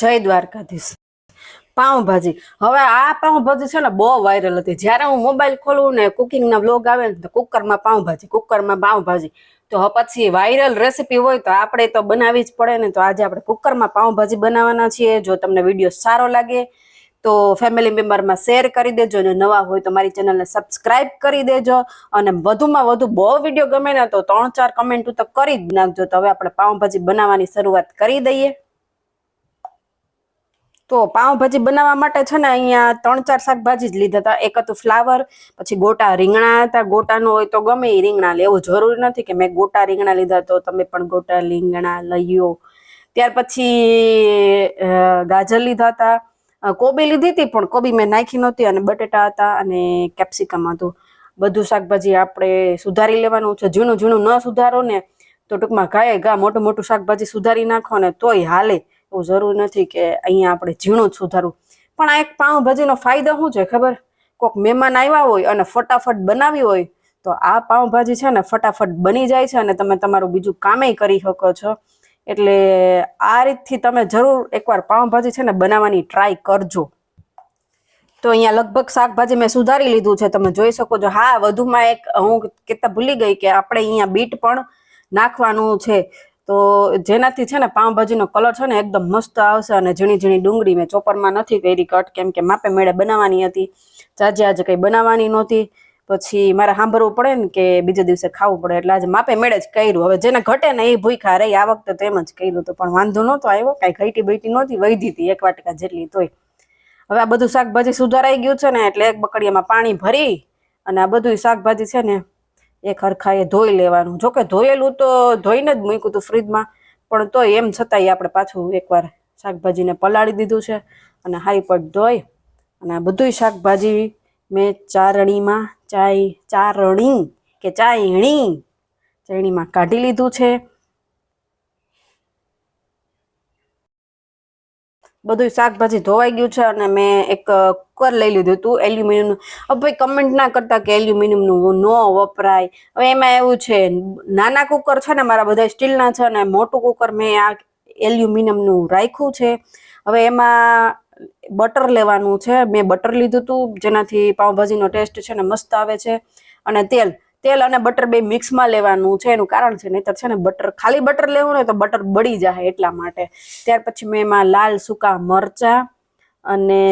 જય દ્વારકાધીશ. પાઉંભાજી. હવે આ પાઉંભાજી છે ને બહુ વાયરલ હતી. જ્યારે હું મોબાઈલ ખોલું ને કુકિંગના વ્લોગ આવે ને તો કુકરમાં પાઉંભાજી કુકરમાં પાઉંભાજી. તો પછી વાયરલ રેસીપી હોય તો આપણે તો બનાવવી જ પડે ને તો આજે આપણે કુકરમાં પાઉંભાજી બનાવવાના છીએ. જો તમને વીડિયો સારો લાગે તો ફેમિલી મેમ્બરમાં શેર કરી દેજો. અને નવા હોય તો મારી ચેનલને સબસ્ક્રાઇબ કરી દેજો. અને વધુમાં વધુ બહુ વીડિયો ગમે ને તો ત્રણ ચાર કમેન્ટ તો કરી જ નાખજો. તો હવે આપણે પાઉંભાજી બનાવવાની શરૂઆત કરી દઈએ. તો પાઉંભાજી બનાવવા માટે છે ને અહીંયા ત્રણ ચાર શાકભાજી જ લીધા હતા. એક હતું ફ્લાવર, પછી ગોટા રીંગણા હતા. ગોટાનું હોય તો ગમે એ રીંગણા લેવું જરૂરી નથી કે મેં ગોટા રીંગણા લીધા તો તમે પણ ગોટા, રીંગણા, લઈયો. ત્યાર પછી ગાજર લીધા હતા. કોબી લીધી હતી પણ કોબી મેં નાખી નહોતી અને બટેટા હતા અને કેપ્સિકમ હતું. બધું શાકભાજી આપણે સુધારી લેવાનું છે. ઝીણું ઝીણું ન સુધારો ને તો ટૂંકમાં ગાય ગા મોટું મોટું શાકભાજી સુધારી નાખો ને તોય હાલે. એવું જરૂર નથી કે અહીંયા આપણે ઝીણું જ સુધારવું પણ આ એક પાઉંભાજીનો ફાયદો શું છે ખબર? કોક મહેમાન આવ્યા હોય અને ફટાફટ બનાવી હોય, તો આ પાઉંભાજી છે ને ફટાફટ બની જાય છે અને તમે તમારું બીજું કામેય કરી શકો છો. એટલે આ રીતથી તમે જરૂર એકવાર પાઉંભાજી છે ને બનાવવાની ટ્રાય કરજો. તો અહીંયા લગભગ શાકભાજી મેં સુધારી લીધું છે, તમે જોઈ શકો છો. હા, વધુમાં એક હું કહેતા ભૂલી ગઈ કે આપણે અહીંયા બીટ પણ નાખવાનું છે. તો જેનાથી છે ને પાઉંભાજીનો કલર છે ને એકદમ મસ્ત આવશે અને ઝીણી ઝીણી ડુંગળી મેં ચોપરમાં નથી કરી કટ કેમ કે માપે મેળે બનાવવાની હતી. જાજે આજે કંઈ બનાવવાની નહોતી. પછી મારે સાંભળવું પડે ને કે બીજે દિવસે ખાવું પડે. એટલે આજે માપે મેળે જ કર્યું. હવે જેને ઘટે ને એ ભૂખા રહી, આ વખતે તો એમ જ કર્યું હતું. પણ વાંધો નહોતો આવ્યો, કાંઈ ઘટી બેટી નહોતી, વૈધી હતી એક વાટકા જેટલી તોય. હવે આ બધું શાકભાજી સુધારાઈ ગયું છે ને, એટલે એક બકડીયામાં પાણી ભરી અને આ બધું શાકભાજી છે ને એક હરખાએ ધોઈ લેવાનું. જોકે ધોયેલું તો ધોઈને જ મૂક્યું હતું ફ્રીજમાં, પણ તોય એમ છતાંય આપણે પાછું એકવાર શાકભાજીને પલાળી દીધું છે અને હારી પટ ધોઈ અને આ બધુંય શાકભાજી મેં ચારણીમાં, ચાય, ચારણી કે ચાયણી, ચાયણીમાં કાઢી લીધું છે. બધું શાકભાજી ધોવાઈ ગયું છે અને મેં એક કુકર લઈ લીધું હતું, એલ્યુમિનિયમનું. હવે ભાઈ કમેન્ટ ના કરતા કે એલ્યુમિનિયમનું ન વપરાય. હવે એમાં એવું છે, નાના કુકર છે ને, મારા બધા સ્ટીલના છે અને મોટું કુકર મેં આ એલ્યુમિનિયમનું રાખ્યું છે. હવે એમાં બટર લેવાનું છે. મેં બટર લીધું હતું જેનાથી પાઉંભાજીનો ટેસ્ટ છે ને મસ્ત આવે છે. અને તેલ. તેલ અને બટર બે મિક્સમાં લેવાનું છે, એનું કારણ છે, નહીતર છે ને બટર ખાલી બટર લેવું ને તો બટર બળી જાય એટલા માટે. ત્યાર પછી મેં એમાં લાલ સૂકા મરચાં અને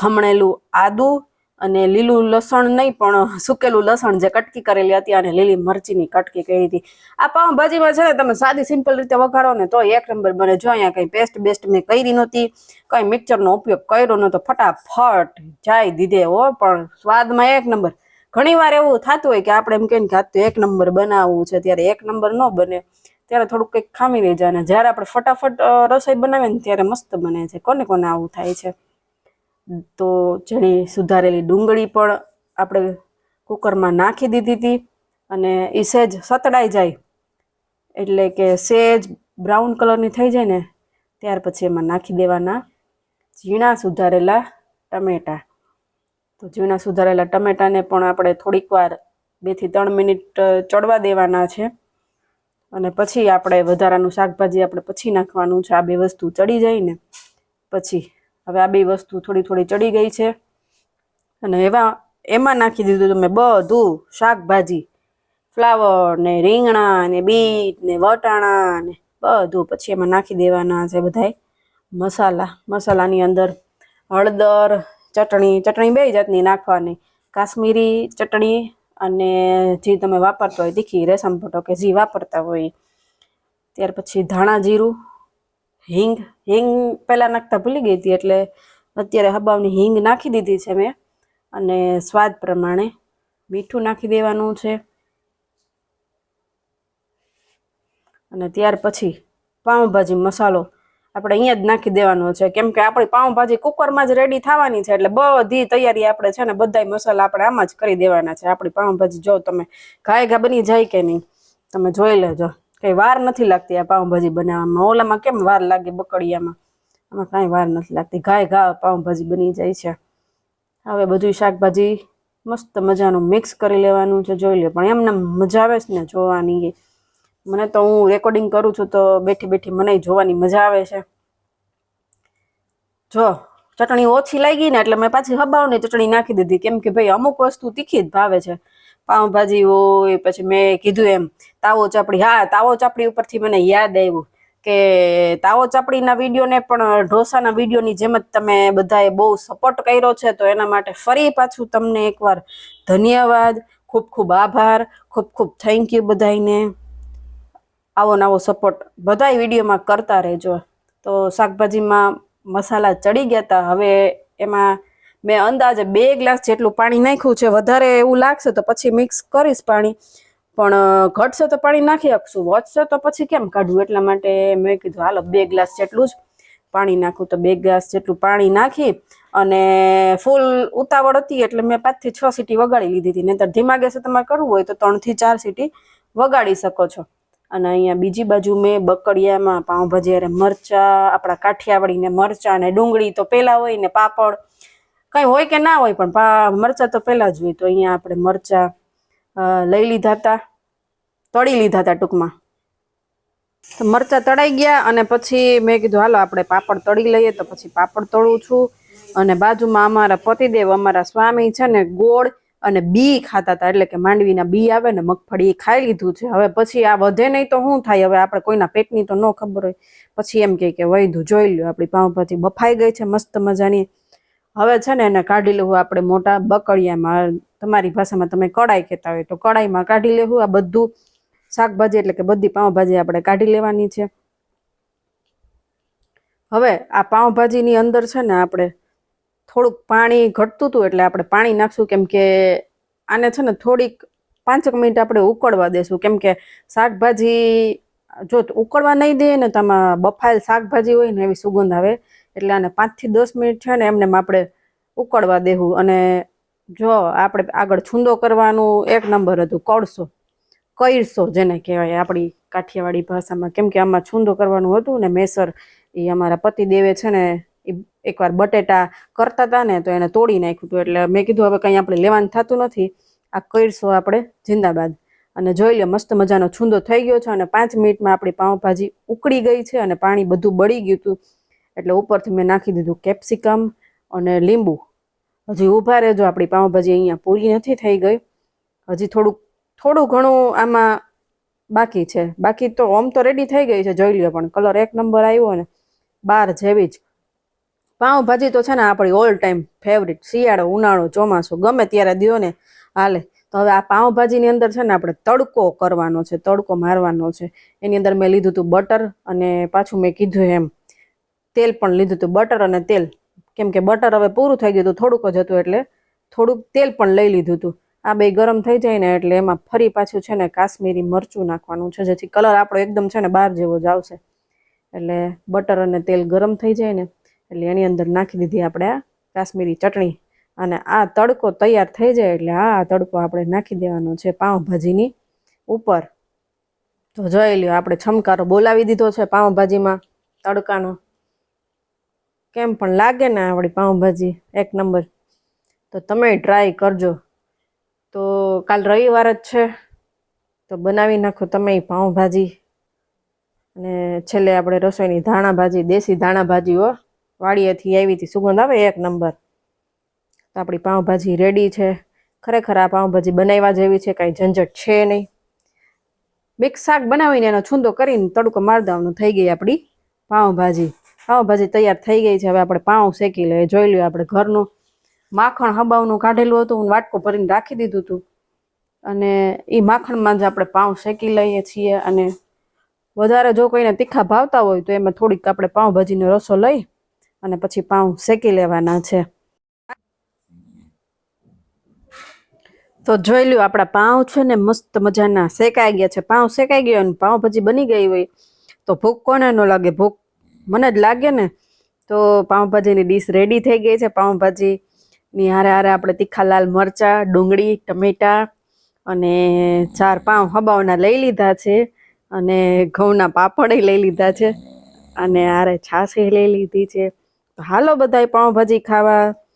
ખમણેલું આદું અને લીલું લસણ નહીં, પણ સૂકેલું લસણ જે કટકી કરેલી હતી અને લીલી મરચીની કટકી કરી હતી. આ પાઉંભાજીમાં છે ને તમે સાદી સિમ્પલ રીતે વઘારો ને તો એક નંબર બને. જો અહીંયા કંઈ પેસ્ટ બેસ્ટ મેં કરી નહોતી, કંઈ મિક્સરનો ઉપયોગ કર્યો નહોતો, ફટાફટ જાય દીધે હો, પણ સ્વાદમાં એક નંબર ઘણી વાર એવું થતું હોય કે આપણે એમ કહીને કે આ એક નંબર બનાવવું છે, ત્યારે એક નંબર ન બને. ત્યારે થોડુંક કંઈક ખામી રહી જાય અને જ્યારે આપણે ફટાફટ રસોઈ બનાવીએ ને ત્યારે મસ્ત બને છે. કોને કોને આવું થાય છે? તો જેની સુધારેલી ડુંગળી પણ આપણે કુકરમાં નાખી દીધી હતી અને એ સેજ સતડાઈ જાય. એટલે કે સેજ બ્રાઉન કલરની થઈ જાય ને, ત્યાર પછી એમાં નાખી દેવાના ઝીણા સુધારેલા ટમેટાં. તો ઝીણા સુધારેલા ટમેટાને પણ આપણે થોડીક વાર બેથી ત્રણ મિનિટ ચડવા દેવાના છે. અને પછી આપણે વધારાનું શાકભાજી આપણે પછી નાખવાનું છે. આ બે વસ્તુ ચડી જાય ને પછી. હવે આ બે વસ્તુ થોડી થોડી ચડી ગઈ છે. અને એવા, એમાં નાખી દીધું તમે બધું શાકભાજી. ફ્લાવર ને રીંગણા ને બીટ ને વટાણા ને બધું પછી એમાં નાખી દેવાના છે બધાય. મસાલા, મસાલાની અંદર હળદર ચટણી ચટણી બે જાતની નાખવાની. કાશ્મીરી ચટણી અને જે તમે વાપરતા હોય તીખી રેશમ ભટો કે જે વાપરતા હોય. ત્યાર પછી ધાણા જીરું, હિંગ હિંગ પહેલાં નાખતા ભૂલી ગઈ હતી એટલે અત્યારે હબાવની હિંગ નાખી દીધી છે મેં અને સ્વાદ પ્રમાણે મીઠું નાખી દેવાનું છે. અને ત્યાર પછી પાઉંભાજી મસાલો આપણે અહીંયા જ નાખી દેવાનો છે. કેમ કે આપણી પાઉંભાજી કુકરમાં જ રેડી થવાની છે, એટલે બધી તૈયારી આપણે છે ને બધાય મસાલા આપણે આમાં જ કરી દેવાના છે. આપણી પાઉંભાજી જો તમે ઘાય ઘા બની જાય કે નહીં, તમે જોઈ લેજો. કઈ વાર નથી લાગતી આ પાઉંભાજી બનાવવામાં. ઓલામાં કેમ વાર લાગે બકડિયામાં? આમાં કાંઈ વાર નથી લાગતી. ઘાય ઘા પાઉંભાજી બની જાય છે. હવે બધું શાકભાજી મસ્ત મજાનું મિક્સ કરી લેવાનું છે. જોઈ લે પણ એમને મજા આવે છે ને જોવાની મને તો હું રેકોર્ડિંગ કરું છું તો બેઠી બેઠી મને જોવાની મજા આવે છે. જો, ચટણી ઓછી લાગી ને એટલે મેં પાછી હબાવની ચટણી નાખી દીધી. કેમ કે ભાઈ અમુક વસ્તુ તીખી જ ભાવે છે. પાઉંભાજી હોય, પછી મેં કીધું એમ, તાવો ચાપડી. હા, તાવો ચાપડી ઉપરથી મને યાદ આવ્યું કે તાવો ચાપડીના વિડીયોને પણ ઢોસાના વિડીયોની જેમ જ તમે બધાએ બહુ સપોર્ટ કર્યો છે, તો એના માટે ફરી પાછું તમને એકવાર ધન્યવાદ. ખૂબ ખૂબ આભાર. ખૂબ ખૂબ થેન્ક યુ બધાને આવો નવો સપોર્ટ બધાય વિડીયોમાં કરતા રહેજો. તો શાકભાજીમાં મસાલા ચડી ગયા હતા હવે એમાં મેં અંદાજે બે ગ્લાસ જેટલું પાણી નાખ્યું છે. વધારે એવું લાગશે તો પછી મિક્સ કરીશ પાણી. પણ ઘટશે તો પાણી નાખી શકશું વધશે તો પછી કેમ કાઢવું? એટલા માટે મેં કીધું, હાલો, બે ગ્લાસ જેટલું જ પાણી નાખું. તો બે ગ્લાસ જેટલું પાણી નાખી અને ફૂલ ઉતાવળ હતી એટલે મેં પાંચથી છ સીટી વગાડી લીધી હતી. નહીંતર ધીમા ગેસે તમારે કરવું હોય તો ત્રણથી ચાર સીટી વગાડી શકો છો. અને અહીંયા બીજી બાજુ મેં બકડિયામાં પાઉંભાજી અરે મરચા, આપણા કાઠિયાવાડીને મરચા અને ડુંગળી તો પહેલાં હોય ને પાપડ. કંઈ હોય કે ના હોય પણ મરચા તો પહેલાં જ હોય. તો અહીંયા આપણે મરચા લઈ લીધા હતા. તળી લીધા હતા ટૂંકમાં. તો મરચા તળાઈ ગયા અને પછી મેં કીધું, હાલો, આપણે પાપડ તળી લઈએ. તો પછી પાપડ તળું છું. અને બાજુમાં અમારા પતિદેવ, અમારા સ્વામી છે ને, ગોળ અને બી ખાતા હતા, એટલે કે માંડવીના બી આવે ને મગફળી ખાઈ લીધું છે. હવે પછી આ વધે નહીં તો શું થાય? હવે આપણે કોઈના પેટની તો ન ખબર હોય. પછી એમ કહે કે વૈધું જોઈ લ્યો, આપણી પાઉંભાજી બફાઈ ગઈ છે, મસ્ત મજાની. હવે છે ને એને કાઢી લેવું, આપણે મોટા બકડિયામાં, તમારી ભાષામાં તમે કડાઈ કહેતા હોય તો કડાઈમાં કાઢી લેવું, આ બધું શાકભાજી એટલે કે બધી પાઉંભાજી આપણે કાઢી લેવાની છે. હવે આ પાઉંભાજીની અંદર છે ને આપણે થોડુંક પાણી ઘટતું હતું એટલે આપણે પાણી નાખશું કેમ કે આને છે ને થોડીક પાંચક મિનિટ આપણે ઉકળવા દેશું. કેમ કે શાકભાજી જો ઉકળવા નહીં દઈએ ને આમાં બફાયેલ શાકભાજી હોય ને એવી સુગંધ આવે. એટલે આને પાંચથી દસ મિનિટ છે ને એમને આપણે ઉકળવા દેવું. અને જો આપણે આગળ છૂંદો કરવાનું એક નંબર હતું, કળશો. કઈરસો જેને કહેવાય આપણી કાઠિયાવાડી ભાષામાં. કેમ કે આમાં છૂંદો કરવાનું હતું ને મેસર એ અમારા પતિદેવે છે ને એકવાર બટેટા કરતા હતા ને તો એને તોડી નાખ્યું હતું એટલે મેં કીધું, હવે કંઈ આપણે લેવાનું થતું નથી. આ કઈરસો આપણે જિંદાબાદ. અને જોઈ લો મસ્ત મજાનો છૂંદો થઈ ગયો છે અને પાંચ મિનિટમાં આપણી પાઉંભાજી ઉકળી ગઈ છે અને પાણી બધું બળી ગયું હતું એટલે ઉપરથી મેં નાખી દીધું કેપ્સિકમ અને લીંબુ. હજી ઊભા રહેજો, આપણી પાઉંભાજી અહીંયા પૂરી નથી થઈ ગઈ. હજી થોડુંક, થોડું ઘણું આમાં બાકી છે. બાકી તો ઓમ તો રેડી થઈ ગઈ છે, જોઈ લ્યો પણ. કલર એક નંબર આવ્યો ને બાર જેવી જ પાઉંભાજી તો છે ને આપણી ઓલ ટાઈમ ફેવરિટ શિયાળો, ઉનાળો, ચોમાસું, ગમે ત્યારે દો ને, હાલે. તો હવે આ પાઉંભાજીની અંદર છે ને આપણે તડકો કરવાનો છે, તડકો મારવાનો છે. એની અંદર મેં લીધું હતું બટર અને પાછું મેં કીધું એમ, તેલ પણ લીધું હતું બટર અને તેલ. કેમ કે બટર હવે પૂરું થઈ ગયું હતું, થોડુંક જ હતું એટલે થોડુંક તેલ પણ લઈ લીધું હતું આ બે ગરમ થઈ જાય ને એટલે એમાં ફરી પાછું છે ને કાશ્મીરી મરચું નાખવાનું છે, જેથી કલર આપણો એકદમ છે ને બહાર જેવો જ આવશે. એટલે બટર અને તેલ ગરમ થઈ જાય ને એટલે એની અંદર નાખી દીધી આપણે કાશ્મીરી ચટણી. અને આ તડકો તૈયાર થઈ જાય એટલે આ તડકો આપણે નાખી દેવાનો છે પાઉંભાજીની ઉપર. તો જોઈ લ્યો, આપણે છમકારો બોલાવી દીધો છે પાઉંભાજીમાં તડકાનો. કેમ પણ લાગે ને આપણી પાઉંભાજી? એક નંબર. તો તમે ટ્રાય કરજો. તો કાલ રવિવાર જ છે. તો બનાવી નાખો તમે પાઉંભાજી. અને છેલ્લે આપણે રસોઈની ધાણા ભાજી, દેશી ધાણા ભાજી હો. વાડીએથી આવી હતી. સુગંધ આવે એક નંબર. તો આપણી પાઉંભાજી રેડી છે. ખરેખર આ પાઉંભાજી બનાવવા જેવી છે, કાંઈ ઝંઝટ છે નહીં. મિક્સ શાક બનાવીને એનો છૂંદો કરીને તડકો મારદાવનું થઈ ગઈ આપણી પાઉંભાજી. પાઉંભાજી તૈયાર થઈ ગઈ છે. હવે આપણે પાઉં શેકી લઈએ. જોઈ લઈએ આપણે ઘરનું માખણ હબાવનું કાઢેલું હતું. હું વાટકો ભરીને રાખી દીધું હતું. અને એ માખણમાં જ આપણે પાઉં શેકી લઈએ છીએ. અને વધારે જો કોઈને તીખા ભાવતા હોય તો એમાં થોડીક આપણે પાઉંભાજીનો રસો લઈ અને પછી પાઉં શેકી લેવાના છે. તો જોઈ લ્યો, આપણા પાઉં છે ને મસ્ત મજાના શેકાઈ ગયા છે. પાઉં શેકાઈ ગયો અને પાઉંભાજી બની ગઈ હોય તો ભૂખ કોને ન લાગે? ભૂખ મને જ લાગે ને. તો પાઉંભાજીની ડીશ રેડી થઈ ગઈ છે. પાઉંભાજીની હારે હારે આપણે તીખા લાલ મરચાં, ડુંગળી, ટમેટા અને ચાર પાઉં હબાવના લઈ લીધા છે અને ઘઉંના પાપડ લઈ લીધા છે અને હારે છાશ લઈ લીધી છે. હાલો બધાય પાઉંભાજી ખાવા.